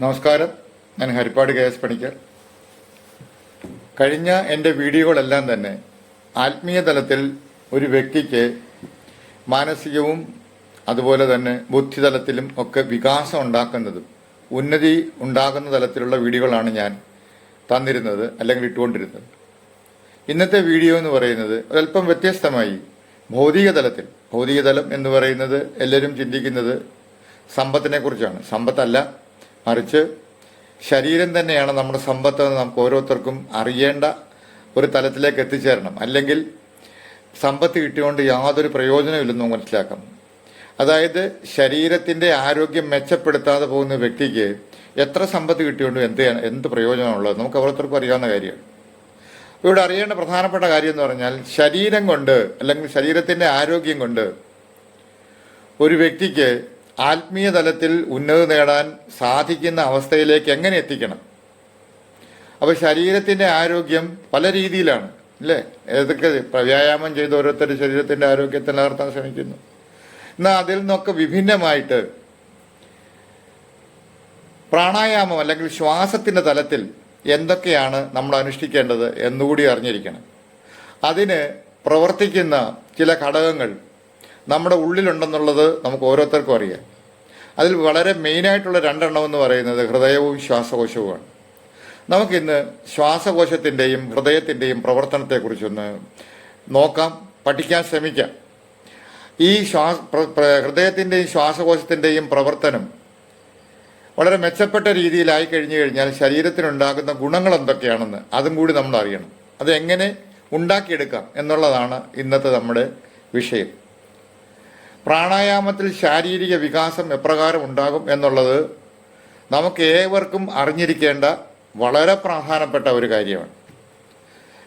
നമസ്കാരം. ഞാൻ Harippad K S Panicker. കഴിഞ്ഞ എന്റെ വീഡിയോകളെല്ലാം തന്നെ ആത്മീയ തലത്തിൽ ഒരു വ്യക്തിക്ക് മാനസികവും അതുപോലെ തന്നെ ബുദ്ധി തലത്തിലും ഒക്കെ വികാസം ഉണ്ടാക്കുന്നതും ഉന്നതി ഉണ്ടാകുന്ന തലത്തിലുള്ള വീഡിയോകളാണ് ഞാൻ തന്നിരുന്നത് അല്ലെങ്കിൽ ഇട്ടുകൊണ്ടിരുന്നത്. ഇന്നത്തെ വീഡിയോ എന്ന് പറയുന്നത് ഒരല്പം വ്യത്യസ്തമായി ഭൗതിക തലത്തിൽ ഭൗതിക തലം എന്ന് പറയുന്നത് എല്ലാവരും ചിന്തിക്കുന്നത് സമ്പത്തിനെ കുറിച്ചാണ്. സമ്പത്തല്ല മറിച്ച് ശരീരം തന്നെയാണ് നമ്മുടെ സമ്പത്ത് എന്ന് നമുക്ക് ഓരോരുത്തർക്കും അറിയേണ്ട ഒരു തലത്തിലേക്ക് എത്തിച്ചേരണം. അല്ലെങ്കിൽ സമ്പത്ത് കിട്ടിയോണ്ട് യാതൊരു പ്രയോജനമില്ലെന്ന് മനസ്സിലാക്കാം. അതായത് ശരീരത്തിന്റെ ആരോഗ്യം മെച്ചപ്പെടുത്താതെ പോകുന്ന വ്യക്തിക്ക് എത്ര സമ്പത്ത് കിട്ടിയോണ്ട് എന്ത് എന്ത് പ്രയോജനമുള്ളത് നമുക്ക് ഓരോരുത്തർക്കും അറിയാവുന്ന കാര്യമാണ്. ഇവിടെ അറിയേണ്ട പ്രധാനപ്പെട്ട കാര്യം എന്ന് പറഞ്ഞാൽ ശരീരം കൊണ്ട് അല്ലെങ്കിൽ ശരീരത്തിന്റെ ആരോഗ്യം കൊണ്ട് ഒരു വ്യക്തിക്ക് ആത്മീയ തലത്തിൽ ഉന്നതി നേടാൻ സാധിക്കുന്ന അവസ്ഥയിലേക്ക് എങ്ങനെ എത്തിക്കണം? അപ്പോൾ ശരീരത്തിന്റെ ആരോഗ്യം പല രീതിയിലാണ് അല്ലേ? ഏതൊക്കെ വ്യായാമം ചെയ്ത് ഓരോരുത്തർ ശരീരത്തിന്റെ ആരോഗ്യത്തെ നിലനിർത്താൻ ശ്രമിക്കുന്നു. എന്നാൽ അതിൽ നിന്നൊക്കെ വിഭിന്നമായിട്ട് പ്രാണായാമം അല്ലെങ്കിൽ ശ്വാസത്തിന്റെ തലത്തിൽ എന്തൊക്കെയാണ് നമ്മൾ അനുഷ്ഠിക്കേണ്ടത് എന്നുകൂടി അറിഞ്ഞിരിക്കണം. അതിന് പ്രവർത്തിക്കുന്ന ചില ഘടകങ്ങൾ നമ്മുടെ ഉള്ളിലുണ്ടെന്നുള്ളത് നമുക്ക് ഓരോരുത്തർക്കും അറിയാം. അതിൽ വളരെ മെയിനായിട്ടുള്ള രണ്ടെണ്ണം എന്ന് പറയുന്നത് ഹൃദയവും ശ്വാസകോശവുമാണ്. നമുക്കിന്ന് ശ്വാസകോശത്തിന്റെയും ഹൃദയത്തിന്റെയും പ്രവർത്തനത്തെക്കുറിച്ചൊന്ന് നോക്കാം പഠിക്കാൻ ശ്രമിക്കാം. ഈ ശ്വാസ ഹൃദയത്തിന്റെയും ശ്വാസകോശത്തിന്റെയും പ്രവർത്തനം വളരെ മെച്ചപ്പെട്ട രീതിയിലായി കഴിഞ്ഞു കഴിഞ്ഞാൽ ശരീരത്തിനുണ്ടാകുന്ന ഗുണങ്ങൾ എന്തൊക്കെയാണെന്ന് അതും കൂടി നമ്മൾ അറിയണം അതെങ്ങനെ ഉണ്ടാക്കിയെടുക്കാം എന്നുള്ളതാണ് ഇന്നത്തെ നമ്മുടെ വിഷയം. പ്രാണായാമത്തിൽ ശാരീരിക വികാസം എപ്രകാരം ഉണ്ടാകും എന്നുള്ളത് നമുക്ക് ഏവർക്കും അറിഞ്ഞിരിക്കേണ്ട വളരെ പ്രധാനപ്പെട്ട ഒരു കാര്യമാണ്.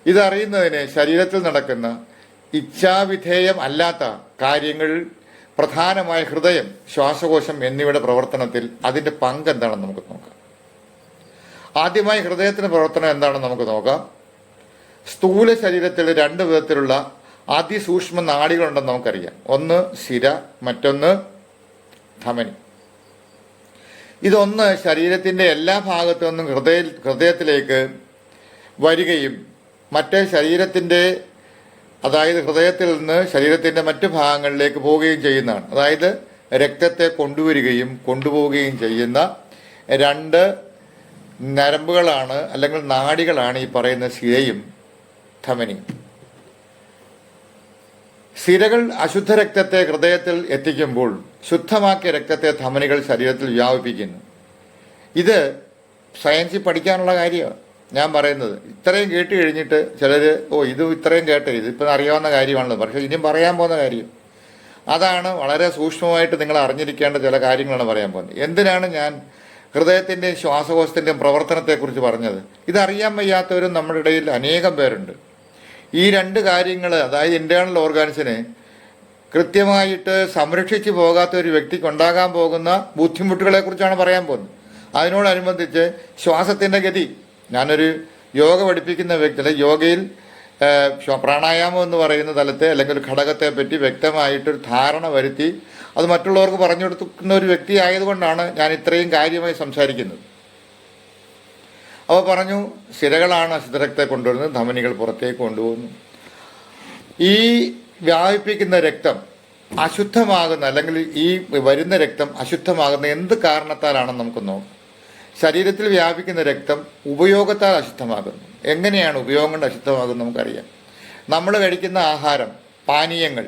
ഇതറിയുന്നതിന് ശരീരത്തിൽ നടക്കുന്ന ഇച്ഛാവിധേയം അല്ലാത്ത കാര്യങ്ങൾ പ്രധാനമായ ഹൃദയം ശ്വാസകോശം എന്നിവയുടെ പ്രവർത്തനത്തിൽ അതിന്റെ പങ്ക് എന്താണെന്ന് നമുക്ക് നോക്കാം. ആദ്യമായി ഹൃദയത്തിന്റെ പ്രവർത്തനം എന്താണെന്ന് നമുക്ക് നോക്കാം. സ്ഥൂല ശരീരത്തിൽ രണ്ട് വിധത്തിലുള്ള അതിസൂക്ഷ്മ നാടികളുണ്ടെന്ന് നമുക്കറിയാം. ഒന്ന് ശിര മറ്റൊന്ന് ധമനി. ഇതൊന്ന് ശരീരത്തിന്റെ എല്ലാ ഭാഗത്തു നിന്നും ഹൃദയ ഹൃദയത്തിലേക്ക് വരികയും മറ്റേ ശരീരത്തിന്റെ അതായത് ഹൃദയത്തിൽ നിന്ന് ശരീരത്തിന്റെ മറ്റു ഭാഗങ്ങളിലേക്ക് പോവുകയും ചെയ്യുന്നതാണ്. അതായത് രക്തത്തെ കൊണ്ടുവരികയും കൊണ്ടുപോവുകയും ചെയ്യുന്ന രണ്ട് നരമ്പുകളാണ് അല്ലെങ്കിൽ നാടികളാണ് ഈ പറയുന്ന ശിരയും ധമനിയും. സിരകൾ അശുദ്ധ രക്തത്തെ ഹൃദയത്തിൽ എത്തിക്കുമ്പോൾ ശുദ്ധമാക്കിയ രക്തത്തെ ധമനികൾ ശരീരത്തിൽ വ്യാപിപ്പിക്കുന്നു. ഇത് സയൻസിൽ പഠിക്കാനുള്ള കാര്യമാണ്. ഞാൻ പറയുന്നത്. ഇത്രയും കേട്ട് കഴിഞ്ഞിട്ട് ചിലർ ഓ ഇത് ഇത്രയും കേട്ടേ ഇത് ഇപ്പം അറിയാവുന്ന കാര്യമാണല്ലോ. പക്ഷേ ഇനിയും പറയാൻ പോകുന്ന കാര്യം. അതാണ് വളരെ സൂക്ഷ്മമായിട്ട് നിങ്ങൾ അറിഞ്ഞിരിക്കേണ്ട ചില കാര്യങ്ങളാണ് പറയാൻ പോകുന്നത്. എന്തിനാണ് ഞാൻ ഹൃദയത്തിന്റെയും ശ്വാസകോശത്തിന്റെയും പ്രവർത്തനത്തെക്കുറിച്ച് പറഞ്ഞത്? ഇതറിയാൻ വയ്യാത്തവരും നമ്മുടെ ഇടയിൽ അനേകം പേരുണ്ട്. ഈ രണ്ട് കാര്യങ്ങൾ അതായത് ഇന്റേണൽ ഓർഗാൻസിനെ കൃത്യമായിട്ട് സംരക്ഷിച്ചു പോകാത്ത ഒരു വ്യക്തിക്ക് ഉണ്ടാകാൻ പോകുന്ന ബുദ്ധിമുട്ടുകളെ കുറിച്ചാണ് പറയാൻ പോകുന്നത്. അതിനോടനുബന്ധിച്ച് ശ്വാസത്തിന്റെ ഗതി. ഞാനൊരു യോഗ പഠിപ്പിക്കുന്ന വ്യക്തി യോഗയിൽ പ്രാണായാമം എന്ന് പറയുന്ന തലത്തെ അല്ലെങ്കിൽ ഒരു ഘടകത്തെ പറ്റി വ്യക്തമായിട്ടൊരു ധാരണ വരുത്തി അത് മറ്റുള്ളവർക്ക് പറഞ്ഞു കൊടുക്കുന്ന ഒരു വ്യക്തി ആയതുകൊണ്ടാണ് ഞാൻ ഇത്രയും കാര്യമായി സംസാരിക്കുന്നത്. അപ്പോൾ പറഞ്ഞു സിരകളാണ് അശുദ്ധരക്തത്തെ കൊണ്ടുവരുന്നത് ധമനികൾ പുറത്തേക്ക് കൊണ്ടുപോകുന്നു. ഈ വ്യാപിപ്പിക്കുന്ന രക്തം അശുദ്ധമാകുന്ന അല്ലെങ്കിൽ ഈ വരുന്ന രക്തം അശുദ്ധമാകുന്ന എന്ത് കാരണത്താലാണെന്ന് നമുക്ക് നോക്കാം? ശരീരത്തിൽ വ്യാപിക്കുന്ന രക്തം ഉപയോഗത്താൽ അശുദ്ധമാകുന്നു. എങ്ങനെയാണ് ഉപയോഗം കൊണ്ട് അശുദ്ധമാകുന്നത് നമുക്കറിയാം. നമ്മൾ കഴിക്കുന്ന ആഹാരം പാനീയങ്ങൾ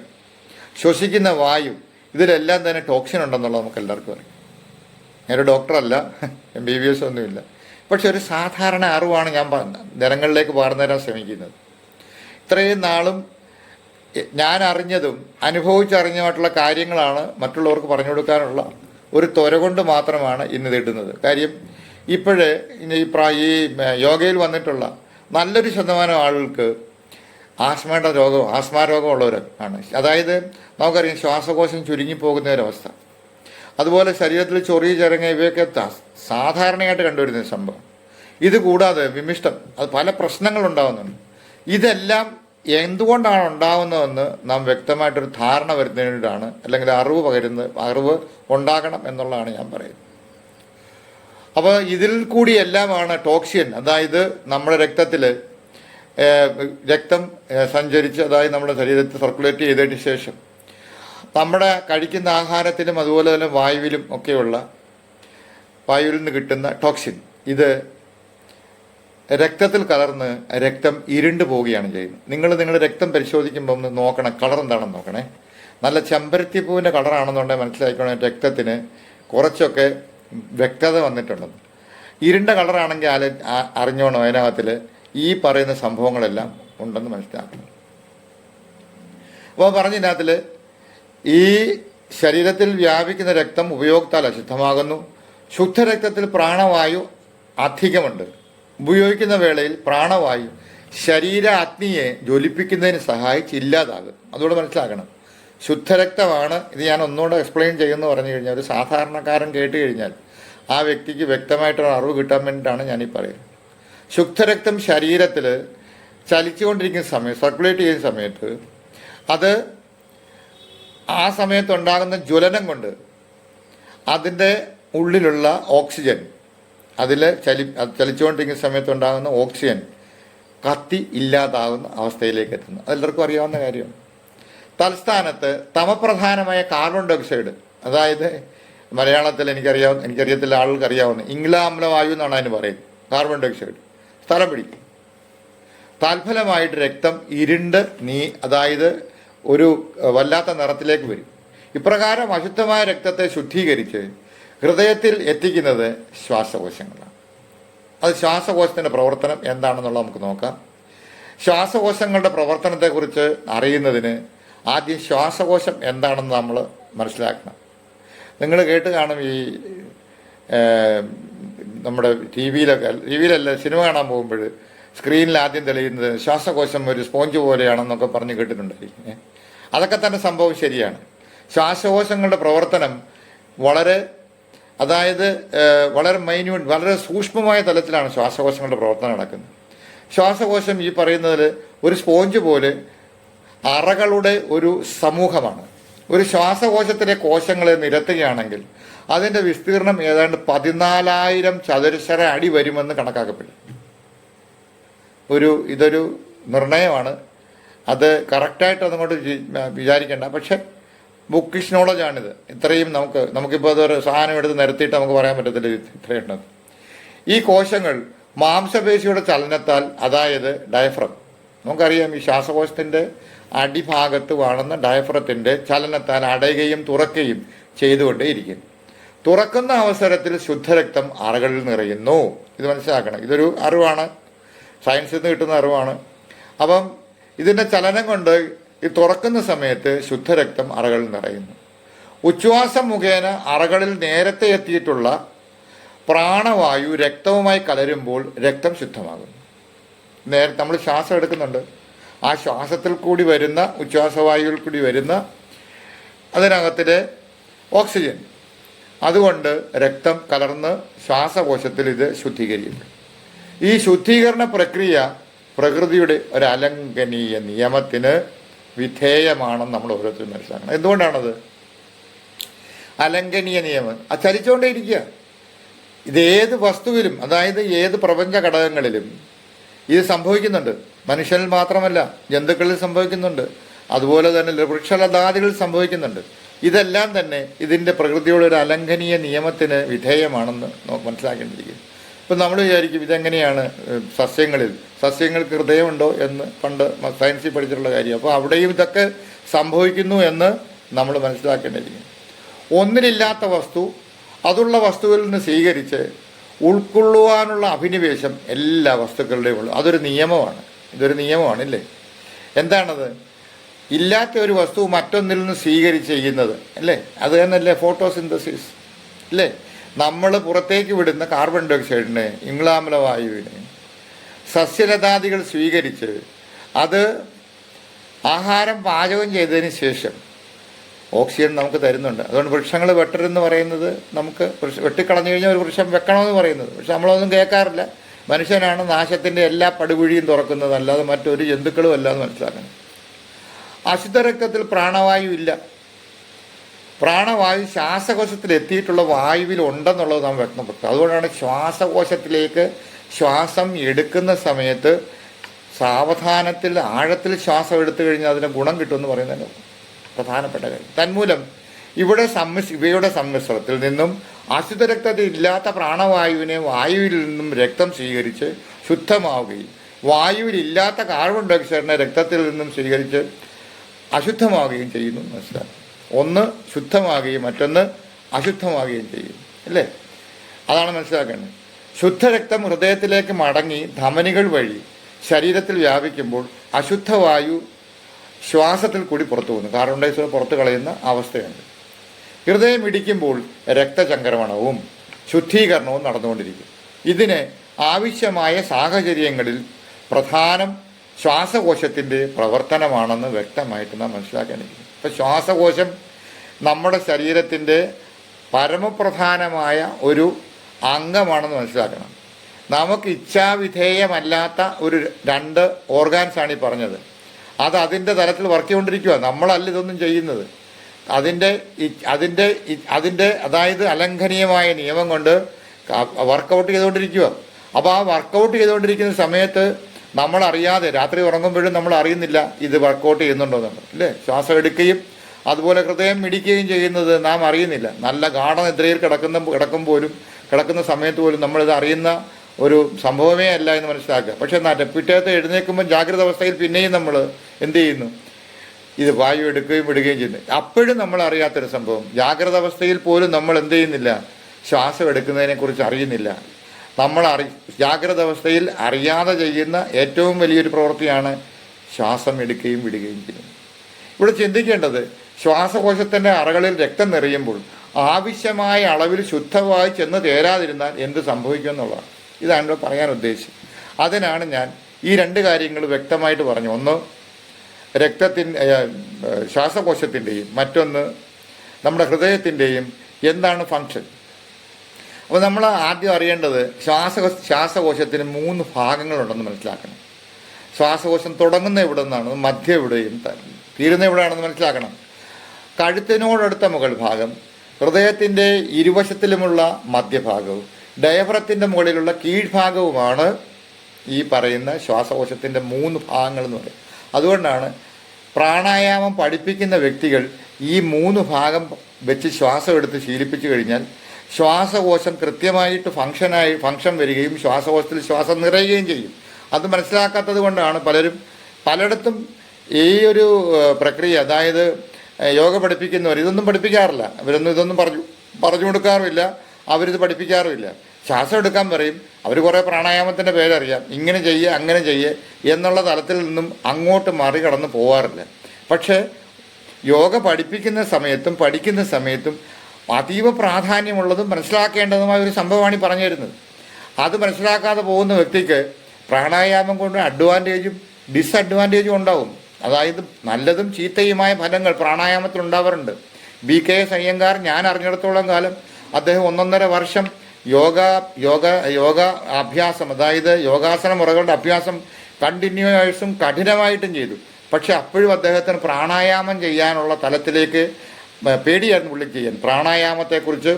ശ്വസിക്കുന്ന വായു ഇതിലെല്ലാം തന്നെ ടോക്സിൻ ഉണ്ടെന്നുള്ളത് നമുക്ക് എല്ലാവർക്കും അറിയാം. ഞാനൊരു ഡോക്ടറല്ല എം ബി ബി എസ് ഒന്നുമില്ല. പക്ഷെ ഒരു സാധാരണ അറിവാണ് ഞാൻ ജനങ്ങളിലേക്ക് പകർന്നു തരാൻ ശ്രമിക്കുന്നത്. ഇത്രയും നാളും ഞാൻ അറിഞ്ഞതും അനുഭവിച്ചറിഞ്ഞതുമായിട്ടുള്ള കാര്യങ്ങളാണ് മറ്റുള്ളവർക്ക് പറഞ്ഞു കൊടുക്കാനുള്ള ഒരു ത്വര കൊണ്ട് മാത്രമാണ് ഇന്ന് തീട്ടുന്നത് കാര്യം ഇപ്പോഴേ ഈ ഈ യോഗയിൽ വന്നിട്ടുള്ള നല്ലൊരു ശതമാനം ആളുകൾക്ക് ആസ്മയുടെ രോഗം ആസ്മാ ആണ് അതായത് നമുക്കറിയാം ശ്വാസകോശം ചുരുങ്ങി ചുരുങ്ങിപ്പോകുന്ന ഒരവസ്ഥ. അതുപോലെ ശരീരത്തിൽ ചൊറിയ ചരങ്ങ ഇവയൊക്കെ സാധാരണയായിട്ട് കണ്ടുവരുന്ന സംഭവം. ഇത് കൂടാതെ വിമിഷ്ടം അത് പല പ്രശ്നങ്ങളുണ്ടാകുന്നുണ്ട് ഇതെല്ലാം എന്തുകൊണ്ടാണ് ഉണ്ടാകുന്നതെന്ന് നാം വ്യക്തമായിട്ടൊരു ധാരണ വരുന്നതിന് വേണ്ടിയിട്ടാണ് അല്ലെങ്കിൽ അറിവ് പകരുന്നത് അറിവ് ഉണ്ടാകണം എന്നുള്ളതാണ് ഞാൻ പറയുന്നത്. അപ്പോൾ ഇതിൽ കൂടി എല്ലാമാണ് ടോക്സിൻ അതായത് നമ്മുടെ രക്തത്തിൽ രക്തം സഞ്ചരിച്ച് അതായത് നമ്മുടെ ശരീരത്തിൽ സർക്കുലേറ്റ് ചെയ്തതിന് ശേഷം നമ്മുടെ കഴിക്കുന്ന ആഹാരത്തിലും അതുപോലെ തന്നെ വായുവിലും ഒക്കെയുള്ള വായുവിൽ നിന്ന് കിട്ടുന്ന ടോക്സിൻ. ഇത് രക്തത്തിൽ കലർന്ന് രക്തം ഇരുണ്ടു പോവുകയാണ് ചെയ്യുന്നത്. നിങ്ങൾ നിങ്ങളുടെ രക്തം പരിശോധിക്കുമ്പോൾ ഒന്ന് നോക്കണം. കളർ എന്താണെന്ന് നോക്കണേ. നല്ല ചെമ്പരത്തി പൂവിന്റെ കളറാണെന്നുണ്ടെങ്കിൽ മനസ്സിലാക്കണം രക്തത്തിന് കുറച്ചൊക്കെ വ്യക്തത വന്നിട്ടുണ്ടെന്ന് ഇരുണ്ട കളറാണെങ്കിൽ ആല അറിഞ്ഞോണം അതിനകത്തിൽ ഈ പറയുന്ന സംഭവങ്ങളെല്ലാം ഉണ്ടെന്ന് മനസ്സിലാക്കണം. അപ്പോൾ പറഞ്ഞതിനകത്തിൽ ഈ ശരീരത്തിൽ വ്യാപിക്കുന്ന രക്തം ഉപയോഗത്താൽ അശുദ്ധമാകുന്നു. ശുദ്ധരക്തത്തിൽ പ്രാണവായു അധികമുണ്ട്. ഉപയോഗിക്കുന്ന വേളയിൽ പ്രാണവായു ശരീര അഗ്നിയെ ജ്വലിപ്പിക്കുന്നതിന് സഹായിച്ച് ഇല്ലാതാകും. അതുകൊണ്ട് മനസ്സിലാക്കണം. ശുദ്ധരക്തമാണ് ഇത് ഞാൻ ഒന്നുകൂടെ എക്സ്പ്ലെയിൻ ചെയ്യുമെന്ന് പറഞ്ഞു കഴിഞ്ഞാൽ ഒരു സാധാരണക്കാരൻ കേട്ട് കഴിഞ്ഞാൽ ആ വ്യക്തിക്ക് വ്യക്തമായിട്ടൊരു അറിവ് കിട്ടാൻ വേണ്ടിയിട്ടാണ് ഞാനീ പറയുന്നത്. ശുദ്ധരക്തം ശരീരത്തിൽ ചലിച്ചുകൊണ്ടിരിക്കുന്ന സമയം സർക്കുലേറ്റ് ചെയ്യുന്ന സമയത്ത് അത് ആ സമയത്തുണ്ടാകുന്ന ജ്വലനം കൊണ്ട് അതിന്റെ ഉള്ളിലുള്ള ഓക്സിജൻ അതിൽ ചലി ചലിച്ചുകൊണ്ടിരിക്കുന്ന സമയത്തുണ്ടാകുന്ന ഓക്സിജൻ കത്തി ഇല്ലാതാകുന്ന അവസ്ഥയിലേക്ക് എത്തുന്നു. അതെല്ലാവർക്കും അറിയാവുന്ന കാര്യമാണ് തൽസ്ഥാനത്ത് തമപ്രധാനമായ കാർബൺ ഡയോക്സൈഡ് അതായത് മലയാളത്തിൽ എനിക്കറിയാവുന്ന എനിക്കറിയത്തില്ല ആളുകൾക്ക് അറിയാവുന്ന ഇംഗ്ലാമ്ലവായു എന്നാണ് അതിന് പറയുന്നത്. കാർബൺ ഡയോക്സൈഡ് സ്ഥലം പിടിക്കും. തൽഫലമായിട്ട് രക്തം ഇരുണ്ട് നീ അതായത് ഒരു വല്ലാത്ത നിറത്തിലേക്ക് വരും. ഇപ്രകാരം അശുദ്ധമായ രക്തത്തെ ശുദ്ധീകരിച്ച് ഹൃദയത്തിൽ എത്തിക്കുന്നത് ശ്വാസകോശങ്ങളാണ്. അത് ശ്വാസകോശത്തിന്റെ പ്രവർത്തനം എന്താണെന്നുള്ളത് നമുക്ക് നോക്കാം. ശ്വാസകോശങ്ങളുടെ പ്രവർത്തനത്തെക്കുറിച്ച് അറിയുന്നതിന് ആദ്യം ശ്വാസകോശം എന്താണെന്ന് നമ്മൾ മനസ്സിലാക്കണം. നിങ്ങൾ കേട്ട് കാണും ഈ നമ്മുടെ ടി വിയിലൊക്കെ ടി വിയിലല്ല സിനിമ കാണാൻ പോകുമ്പോൾ സ്ക്രീനിൽ ആദ്യം തെളിയുന്നത് ശ്വാസകോശം ഒരു സ്പോഞ്ച് പോലെയാണെന്നൊക്കെ പറഞ്ഞ് കേട്ടിട്ടുണ്ടായിരിക്കും? അതൊക്കെ തന്നെ സംഭവം ശരിയാണ്. ശ്വാസകോശങ്ങളുടെ പ്രവർത്തനം വളരെ അതായത് വളരെ മൈന്യൂട്ട് വളരെ സൂക്ഷ്മമായ തലത്തിലാണ് ശ്വാസകോശങ്ങളുടെ പ്രവർത്തനം നടക്കുന്നത്. ശ്വാസകോശം ഈ പറയുന്നതിൽ ഒരു സ്പോഞ്ച് പോലെ അറകളുടെ ഒരു സമൂഹമാണ്. ഒരു ശ്വാസകോശത്തിലെ കോശങ്ങളെ നിരത്തുകയാണെങ്കിൽ അതിന്റെ വിസ്തീർണം ഏതാണ്ട് പതിനാലായിരം ചതുരശ്ര അടി വരുമെന്ന് കണക്കാക്കപ്പെടും. ഒരു ഇതൊരു നിർണയമാണ്. അത് കറക്റ്റായിട്ട് ജി- വിചാരിക്കേണ്ട. പക്ഷെ ബുക്കിഷ് നോളജാണിത് ഇത്രയും നമുക്ക് നമുക്കിപ്പോൾ അതൊരു സാധനം എടുത്ത് നിരത്തിയിട്ട് നമുക്ക് പറയാൻ പറ്റത്തില്ല ഇത് ഇത്രയുണ്ടെന്ന് ഈ കോശങ്ങൾ മാംസപേശിയുടെ ചലനത്താൽ അതായത് ഡയഫ്രം നമുക്കറിയാം ഈ ശ്വാസകോശത്തിന്റെ അടിഭാഗത്ത് കാണുന്ന ഡയഫ്രത്തിന്റെ ചലനത്താൽ അടയുകയും തുറക്കുകയും ചെയ്തുകൊണ്ടേയിരിക്കും തുറക്കുന്ന അവസരത്തിൽ ശുദ്ധരക്തം അറകളിൽ നിറയുന്നു. ഇത് മനസ്സിലാക്കണം. ഇതൊരു അറിവാണ്. സയൻസിൽ നിന്ന് കിട്ടുന്ന അറിവാണ്. അപ്പം ഇതിന്റെ ചലനം കൊണ്ട് ഈ തുറക്കുന്ന സമയത്ത് ശുദ്ധരക്തം അറകളിൽ നിറയുന്നു. ഉച്ഛ്വാസം മുഖേന അറകളിൽ നേരത്തെ എത്തിയിട്ടുള്ള പ്രാണവായു രക്തവുമായി കലരുമ്പോൾ രക്തം ശുദ്ധമാകുന്നു. നേരെ നമ്മൾ ശ്വാസം എടുക്കുന്നുണ്ട്. ആ ശ്വാസത്തിൽ കൂടി വരുന്ന ഉച്ഛ്വാസവായുവിൽ കൂടി വരുന്ന അതിനകത്തിലെ ഓക്സിജൻ. അതുകൊണ്ട് രക്തം കലർന്ന് ശ്വാസകോശത്തിൽ ഇത് ശുദ്ധീകരിക്കും ഈ ശുദ്ധീകരണ പ്രക്രിയ പ്രകൃതിയുടെ ഒരു അലംഘനീയ നിയമത്തിന് വിധേയമാണെന്ന് നമ്മൾ ഓരോരുത്തരും മനസ്സിലാക്കണം. എന്തുകൊണ്ടാണത്? അലംഘനീയ നിയമം. അത് ചലിച്ചുകൊണ്ടേയിരിക്കുക. ഇത് ഏത് വസ്തുവിലും അതായത് ഏത് പ്രപഞ്ച ഘടകങ്ങളിലും ഇത് സംഭവിക്കുന്നുണ്ട്. മനുഷ്യനിൽ മാത്രമല്ല ജന്തുക്കളിൽ സംഭവിക്കുന്നുണ്ട്. അതുപോലെ തന്നെ വൃക്ഷലതാദികളിൽ സംഭവിക്കുന്നുണ്ട്. ഇതെല്ലാം തന്നെ ഇതിന്റെ പ്രകൃതിയുടെ ഒരു അലംഘനീയ നിയമത്തിന് വിധേയമാണെന്ന് മനസ്സിലാക്കേണ്ടിയിരിക്കുന്നു. ഇപ്പം നമ്മൾ വിചാരിക്കും ഇതെങ്ങനെയാണ് സസ്യങ്ങളിൽ സസ്യങ്ങൾക്ക് ഹൃദയമുണ്ടോ എന്ന് പണ്ട് സയൻസിൽ പഠിച്ചിട്ടുള്ള കാര്യം. അപ്പോൾ അവിടെയും ഇതൊക്കെ സംഭവിക്കുന്നു എന്ന് നമ്മൾ മനസ്സിലാക്കേണ്ടിയിരിക്കും ഒന്നിനില്ലാത്ത വസ്തു അതുള്ള വസ്തുവിൽ നിന്ന് സ്വീകരിച്ച് ഉൾക്കൊള്ളുവാനുള്ള അഭിനിവേശം എല്ലാ വസ്തുക്കളുടെയും ഉള്ളു. അതൊരു നിയമമാണ്. ഇതൊരു നിയമമാണ് ഇല്ലേ? എന്താണത്? ഇല്ലാത്ത ഒരു വസ്തു മറ്റൊന്നിൽ നിന്ന് സ്വീകരിച്ച് ചെയ്യുന്നത് അല്ലേ? അത് തന്നെയല്ലേ ഫോട്ടോസിന്തസിസ് അല്ലേ നമ്മൾ പുറത്തേക്ക് വിടുന്ന കാർബൺ ഡയോക്സൈഡിനെ ഇംഗ്ലാമല വായുവിനെ സസ്യലതാദികൾ സ്വീകരിച്ച് അത് ആഹാരം പാചകം ചെയ്തതിന് ശേഷം ഓക്സിജൻ നമുക്ക് തരുന്നുണ്ട്. അതുകൊണ്ട് വൃക്ഷങ്ങൾ വെട്ടരുതെന്ന് പറയുന്നത് നമുക്ക് വെട്ടിക്കളഞ്ഞു കഴിഞ്ഞാൽ ഒരു വൃക്ഷം വെക്കണമെന്ന് പറയുന്നത്. പക്ഷെ നമ്മളൊന്നും കേൾക്കാറില്ല. മനുഷ്യനാണ് നാശത്തിന്റെ എല്ലാ പടുകുഴിയും തുറക്കുന്നത് അല്ലാതെ മറ്റൊരു ജന്തുക്കളും അല്ലാതെ മനസ്സിലാക്കണം അശുദ്ധ രക്തത്തിൽ പ്രാണവായു ഇല്ല. പ്രാണവായു ശ്വാസകോശത്തിൽ എത്തിയിട്ടുള്ള വായുവിൽ ഉണ്ടെന്നുള്ളത് നാം വ്യക്തപ്പെട്ടു അതുകൊണ്ടാണ് ശ്വാസകോശത്തിലേക്ക് ശ്വാസം എടുക്കുന്ന സമയത്ത് സാവധാനത്തിൽ ആഴത്തിൽ ശ്വാസം എടുത്തു കഴിഞ്ഞാൽ അതിന് ഗുണം കിട്ടുമെന്ന് പറയുന്നതിന് പ്രധാനപ്പെട്ട കാര്യം. തന്മൂലം ഇവിടെ സമ്മിശ്ര ഇവയുടെ സമ്മിശ്രത്തിൽ നിന്നും അശുദ്ധ രക്തത്തിൽ ഇല്ലാത്ത പ്രാണവായുവിനെ വായുവിൽ നിന്നും രക്തം സ്വീകരിച്ച് ശുദ്ധമാവുകയും വായുവിൽ ഇല്ലാത്ത കാർബൺ ഡയോക്സൈഡിനെ രക്തത്തിൽ നിന്നും സ്വീകരിച്ച് അശുദ്ധമാവുകയും ചെയ്യുന്നു. മനസ്സിലാക്കും ഒന്ന് ശുദ്ധമാകുകയും മറ്റൊന്ന് അശുദ്ധമാകുകയും ചെയ്യും. അല്ലേ? അതാണ് മനസ്സിലാക്കേണ്ടത്. ശുദ്ധരക്തം ഹൃദയത്തിലേക്ക് മടങ്ങി ധമനികൾ വഴി ശരീരത്തിൽ വ്യാപിക്കുമ്പോൾ അശുദ്ധവായു ശ്വാസത്തിൽ കൂടി പുറത്തു പോകുന്നു. കാർബൺ ഡയോക്സൈഡ് പുറത്തു കളയുന്ന അവസ്ഥയുണ്ട്. ഹൃദയം ഇടിക്കുമ്പോൾ രക്തചംക്രമണവും ശുദ്ധീകരണവും നടന്നുകൊണ്ടിരിക്കും. ഇതിന് ആവശ്യമായ സാഹചര്യങ്ങളിൽ പ്രധാനം ശ്വാസകോശത്തിന്റെ പ്രവർത്തനമാണെന്ന് വ്യക്തമായിട്ട് നാം മനസ്സിലാക്കാനിരിക്കും ഇപ്പം ശ്വാസകോശം നമ്മുടെ ശരീരത്തിന്റെ പരമപ്രധാനമായ ഒരു അംഗമാണെന്ന് മനസ്സിലാക്കണം. നമുക്ക് ഇച്ഛാവിധേയമല്ലാത്ത ഒരു രണ്ട് ഓർഗാൻസാണ് ഈ പറഞ്ഞത്. അത് അതിന്റെ തലത്തിൽ വർക്ക് ചെയ്തുകൊണ്ടിരിക്കുക നമ്മളല്ല ഇതൊന്നും ചെയ്യുന്നത്. അതിന്റെ അതിന്റെ അതിന്റെ അതായത് അലംഘനീയമായ നിയമം കൊണ്ട് വർക്കൗട്ട് ചെയ്തുകൊണ്ടിരിക്കുക അപ്പോൾ ആ വർക്കൗട്ട് ചെയ്തുകൊണ്ടിരിക്കുന്ന സമയത്ത് നമ്മൾ അറിയാതെ രാത്രി ഉറങ്ങുമ്പോഴും നമ്മൾ അറിയുന്നില്ല ഇത് വർക്കൗട്ട് ചെയ്യുന്നുണ്ടോ എന്ന്. അല്ലേ ശ്വാസം എടുക്കുകയും അതുപോലെ ഹൃദയം മിടിക്കുകയും ചെയ്യുന്നത് നാം അറിയുന്നില്ല. നല്ല ഗാഠനിദ്രയിൽ കിടക്കുന്ന കിടക്കുമ്പോഴും കിടക്കുന്ന സമയത്ത് പോലും നമ്മളിത് അറിയുന്ന ഒരു സംഭവമേ അല്ല എന്ന് മനസ്സിലാക്കുക. പക്ഷെ എന്നാ പിറ്റേത്തെ എഴുന്നേൽക്കുമ്പോൾ ജാഗ്രത അവസ്ഥയിൽ പിന്നെയും നമ്മൾ എന്ത് ചെയ്യുന്നു? ഇത് വായു എടുക്കുകയും വിടുകയും ചെയ്യുന്നു. അപ്പോഴും നമ്മൾ അറിയാത്തൊരു സംഭവം. ജാഗ്രത അവസ്ഥയിൽ പോലും നമ്മൾ എന്ത് ചെയ്യുന്നില്ല? ശ്വാസം എടുക്കുന്നതിനെ കുറിച്ച് അറിയുന്നില്ല. നമ്മൾ അറി ജാഗ്രത അവസ്ഥയിൽ അറിയാതെ ചെയ്യുന്ന ഏറ്റവും വലിയൊരു പ്രവൃത്തിയാണ് ശ്വാസം എടുക്കുകയും വിടുകയും ചെയ്യുന്നത്. ഇവിടെ ചിന്തിക്കേണ്ടത് ശ്വാസകോശത്തിന്റെ അറകളിൽ രക്തം നിറയുമ്പോൾ ആവശ്യമായ അളവിൽ ശുദ്ധമായി ചെന്ന് തേരാതിരുന്നാൽ എന്ത് സംഭവിക്കും എന്നുള്ളതാണ്. ഇതാണ് ഇവിടെ പറയാൻ ഉദ്ദേശിച്ചത് അതിനാണ് ഞാൻ ഈ രണ്ട് കാര്യങ്ങൾ വ്യക്തമായിട്ട് പറഞ്ഞു. ഒന്ന് രക്തത്തിൻ ശ്വാസകോശത്തിന്റെയും മറ്റൊന്ന് നമ്മുടെ ഹൃദയത്തിന്റെയും എന്താണ് ഫങ്ഷൻ അപ്പോൾ നമ്മൾ ആദ്യം അറിയേണ്ടത് ശ്വാസകോ ശ്വാസകോശത്തിന് മൂന്ന് ഭാഗങ്ങളുണ്ടെന്ന് മനസ്സിലാക്കണം. ശ്വാസകോശം തുടങ്ങുന്ന എവിടെ നിന്നാണ്? മധ്യം എവിടെയും തീരുന്ന എവിടെയാണെന്ന് മനസ്സിലാക്കണം. കഴുത്തിനോടടുത്ത മുകൾ ഭാഗം ഹൃദയത്തിന്റെ ഇരുവശത്തിലുമുള്ള മധ്യഭാഗവും ഡയഫ്രത്തിന്റെ മുകളിലുള്ള കീഴ്ഭാഗവുമാണ് ഈ പറയുന്ന ശ്വാസകോശത്തിന്റെ മൂന്ന് ഭാഗങ്ങൾ എന്ന് പറയും അതുകൊണ്ടാണ് പ്രാണായാമം പഠിപ്പിക്കുന്ന വ്യക്തികൾ ഈ മൂന്ന് ഭാഗം വെച്ച് ശ്വാസം എടുത്ത് ശീലിപ്പിച്ചു കഴിഞ്ഞാൽ ശ്വാസകോശം കൃത്യമായിട്ട് ഫങ്ഷനായി ഫങ്ഷൻ വരികയും ശ്വാസകോശത്തിൽ ശ്വാസം നിറയുകയും ചെയ്യും. അത് മനസ്സിലാക്കാത്തത് കൊണ്ടാണ് പലരും പലയിടത്തും ഈ ഒരു പ്രക്രിയ അതായത് യോഗ പഠിപ്പിക്കുന്നവർ ഇതൊന്നും പഠിപ്പിക്കാറില്ല. അവരൊന്നും ഇതൊന്നും പറഞ്ഞു പറഞ്ഞു കൊടുക്കാറുമില്ല. അവരിത് പഠിപ്പിക്കാറുമില്ല. ശ്വാസം എടുക്കാൻ പറയും. അവർ കുറേ പ്രാണായാമത്തിന്റെ പേരറിയാം. ഇങ്ങനെ ചെയ്യുക അങ്ങനെ ചെയ്യുക എന്നുള്ള തലത്തിൽ നിന്നും അങ്ങോട്ട് മറികടന്ന് പോവാറില്ല. പക്ഷേ യോഗ പഠിപ്പിക്കുന്ന സമയത്തും പഠിക്കുന്ന സമയത്തും അതീവ പ്രാധാന്യമുള്ളതും മനസ്സിലാക്കേണ്ടതുമായ ഒരു സംഭവമാണ് ഈ പറഞ്ഞു തരുന്നത് അത് മനസ്സിലാക്കാതെ പോകുന്ന വ്യക്തിക്ക് പ്രാണായാമം കൊണ്ട് അഡ്വാന്റേജും ഡിസ്അഡ്വാന്റേജും ഉണ്ടാവും. അതായത് നല്ലതും ചീത്തയുമായ ഫലങ്ങൾ പ്രാണായാമത്തിൽ ഉണ്ടാവാറുണ്ട്. ബി കെ എസ് അയ്യങ്കാർ ഞാൻ അറിഞ്ഞിടത്തോളം കാലം അദ്ദേഹം ഒന്നൊന്നര വർഷം യോഗ യോഗ യോഗ അഭ്യാസം അതായത് യോഗാസന മുറകളുടെ അഭ്യാസം കണ്ടിന്യൂസും കഠിനമായിട്ടും ചെയ്തു. പക്ഷെ അപ്പോഴും അദ്ദേഹത്തിന് പ്രാണായാമം ചെയ്യാനുള്ള തലത്തിലേക്ക് പേടിയായിരുന്നു പുള്ളി ചെയ്യാൻ പ്രാണായാമത്തെക്കുറിച്ച്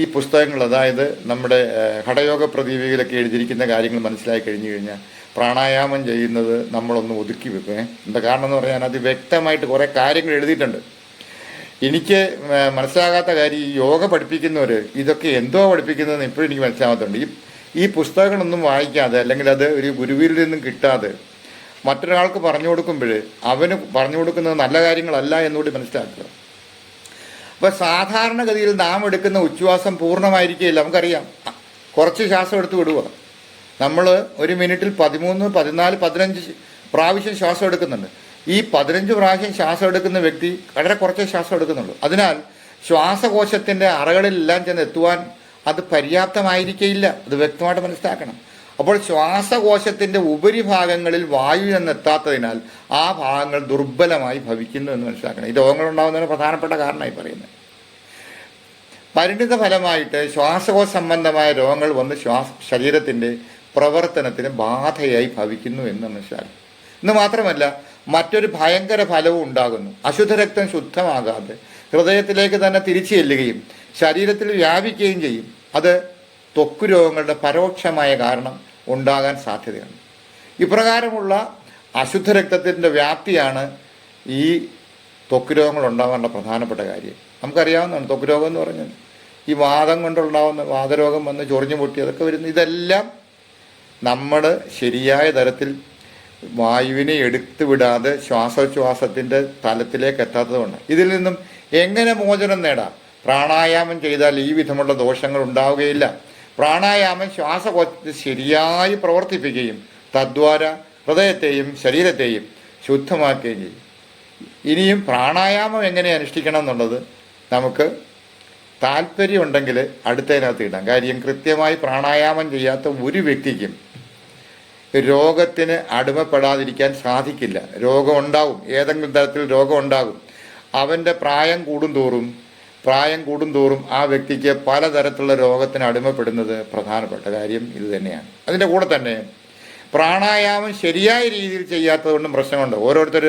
ഈ പുസ്തകങ്ങൾ അതായത് നമ്മുടെ ഹഠയോഗ പ്രദീപികയിലൊക്കെ എഴുതിയിരിക്കുന്ന കാര്യങ്ങൾ മനസ്സിലാക്കി കഴിഞ്ഞു കഴിഞ്ഞാൽ പ്രാണായാമം ചെയ്യുന്നത് നമ്മളൊന്ന് ഒതുക്കി വെക്കും. എന്താ കാരണം എന്ന് പറഞ്ഞാൽ അത് വ്യക്തമായിട്ട് കുറേ കാര്യങ്ങൾ എഴുതിയിട്ടുണ്ട്. എനിക്ക് മനസ്സിലാകാത്ത കാര്യം ഈ യോഗ പഠിപ്പിക്കുന്നവർ ഇതൊക്കെ എന്തോ പഠിപ്പിക്കുന്നതെന്ന് ഇപ്പോഴും എനിക്ക് മനസ്സിലാകാത്തുണ്ട് ഈ ഈ പുസ്തകങ്ങളൊന്നും വായിക്കാതെ അല്ലെങ്കിൽ അത് ഒരു ഗുരുവിൽ നിന്നും കിട്ടാതെ മറ്റൊരാൾക്ക് പറഞ്ഞു കൊടുക്കുമ്പോൾ അവന് പറഞ്ഞു കൊടുക്കുന്നത് നല്ല കാര്യങ്ങളല്ല എന്നുകൂടി മനസ്സിലാക്കുക. അപ്പോൾ സാധാരണഗതിയിൽ നാം എടുക്കുന്ന ഉച്ഛ്വാസം പൂർണമായിരിക്കില്ല നമുക്കറിയാം. കുറച്ച് ശ്വാസം എടുത്ത് വിടുക. നമ്മൾ ഒരു മിനിറ്റിൽ പതിമൂന്ന് പതിനാല് പതിനഞ്ച് പ്രാവശ്യം ശ്വാസം എടുക്കുന്നുണ്ട്. ഈ പതിനഞ്ച് പ്രാവശ്യം ശ്വാസം എടുക്കുന്ന വ്യക്തി വളരെ കുറച്ചേ ശ്വാസം എടുക്കുന്നുള്ളൂ. അതിനാൽ ശ്വാസകോശത്തിന്റെ അറകളിലെല്ലാം ചെന്ന് എത്തുവാൻ അത് പര്യാപ്തമായിരിക്കില്ല അത് വ്യക്തമായിട്ട് മനസ്സിലാക്കണം. അപ്പോൾ ശ്വാസകോശത്തിന്റെ ഉപരിഭാഗങ്ങളിൽ വായു എന്നെത്താത്തതിനാൽ ആ ഭാഗങ്ങൾ ദുർബലമായി ഭവിക്കുന്നു എന്ന് മനസ്സിലാക്കണം. ഈ രോഗങ്ങൾ ഉണ്ടാകുന്നതിന് പ്രധാനപ്പെട്ട കാരണമായി പറയുന്നത്. പരിണിത ഫലമായിട്ട് ശ്വാസകോശ സംബന്ധമായ രോഗങ്ങൾ വന്ന് ശ്വാസ ശരീരത്തിന്റെ പ്രവർത്തനത്തിന് ബാധയായി ഭവിക്കുന്നു എന്ന് മനസ്സിലാക്കും ഇന്ന് മാത്രമല്ല മറ്റൊരു ഭയങ്കര ഫലവും ഉണ്ടാകുന്നു. അശുദ്ധ രക്തം ശുദ്ധമാകാതെ ഹൃദയത്തിലേക്ക് തന്നെ തിരിച്ചു ചെല്ലുകയും ശരീരത്തിൽ വ്യാപിക്കുകയും ചെയ്യും. അത് ത്വക്ക് രോഗങ്ങളുടെ പരോക്ഷമായ കാരണം ഉണ്ടാകാൻ സാധ്യതയുണ്ട്. ഇപ്രകാരമുള്ള അശുദ്ധ രക്തത്തിന്റെ വ്യാപ്തിയാണ് ഈ ത്വക്ക് രോഗങ്ങൾ ഉണ്ടാകാനുള്ള പ്രധാനപ്പെട്ട കാര്യം. നമുക്കറിയാവുന്നതാണ് ത്വക്ക് രോഗം എന്ന് പറഞ്ഞത് ഈ വാദം കൊണ്ടുണ്ടാകുന്ന വാദരോഗം വന്ന് ചൊറിഞ്ഞു പൊട്ടി അതൊക്കെ വരുന്ന ഇതെല്ലാം നമ്മൾ ശരിയായ തരത്തിൽ വായുവിനെ എടുത്തു വിടാതെ ശ്വാസോച്ഛ്വാസത്തിന്റെ തലത്തിലേക്ക് എത്താത്തതുകൊണ്ട്. ഇതിൽ നിന്നും എങ്ങനെ മോചനം നേടാം? പ്രാണായാമം ചെയ്താൽ ഈ വിധമുള്ള ദോഷങ്ങൾ ഉണ്ടാവുകയില്ല. പ്രാണായാമം ശ്വാസകോശത്തെ ശരിയായി പ്രവർത്തിപ്പിക്കുകയും തദ്വാര ഹൃദയത്തെയും ശരീരത്തെയും ശുദ്ധമാക്കുകയും ചെയ്യും. ഇനിയും പ്രാണായാമം എങ്ങനെ അനുഷ്ഠിക്കണം എന്നുള്ളത് നമുക്ക് താല്പര്യമുണ്ടെങ്കിൽ അടുത്തതിനകത്ത് ഇടാം. കാര്യം കൃത്യമായി പ്രാണായാമം ചെയ്യാത്ത ഒരു വ്യക്തിക്കും രോഗത്തിന് അടിമപ്പെടാതിരിക്കാൻ സാധിക്കില്ല. രോഗം ഉണ്ടാവും. ഏതെങ്കിലും തരത്തിൽ രോഗം ഉണ്ടാകും. അവന്റെ പ്രായം കൂടുന്തോറും പ്രായം കൂടുന്തോറും ആ വ്യക്തിക്ക് പലതരത്തിലുള്ള രോഗത്തിന് അടിമപ്പെടുന്നത് പ്രധാനപ്പെട്ട കാര്യം ഇത് തന്നെയാണ്. അതിന്റെ കൂടെ തന്നെ പ്രാണായാമം ശരിയായ രീതിയിൽ ചെയ്യാത്തത് കൊണ്ടും പ്രശ്നമുണ്ട് ഓരോരുത്തർ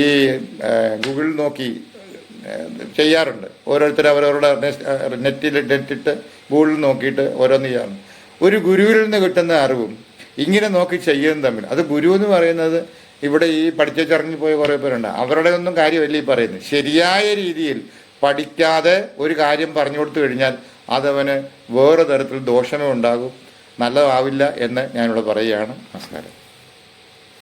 ഈ ഗൂഗിളിൽ നോക്കി ചെയ്യാറുണ്ട്. ഓരോരുത്തർ അവരവരുടെ നെറ്റിൽ നെറ്റിട്ട് ഗൂഗിളിൽ നോക്കിയിട്ട് ഓരോന്ന് ചെയ്യാറുണ്ട്. ഒരു ഗുരുവിൽ നിന്ന് കിട്ടുന്ന അറിവും ഇങ്ങനെ നോക്കി ചെയ്യുന്നതും തമ്മിൽ. അത് ഗുരു എന്ന് പറയുന്നത് ഇവിടെ ഈ പഠിച്ചിറങ്ങി പോയ കുറേ പേരുണ്ട്. അവരുടെ ഒന്നും കാര്യമല്ല ഈ പറയുന്നത്. ശരിയായ രീതിയിൽ പഠിക്കാതെ ഒരു കാര്യം പറഞ്ഞു കൊടുത്തു കഴിഞ്ഞാൽ അതവന് വേറെ തരത്തിൽ ദോഷമേ ഉണ്ടാകും. നല്ലതാവില്ല എന്ന് ഞാനിവിടെ പറയുകയാണ്. നമസ്കാരം.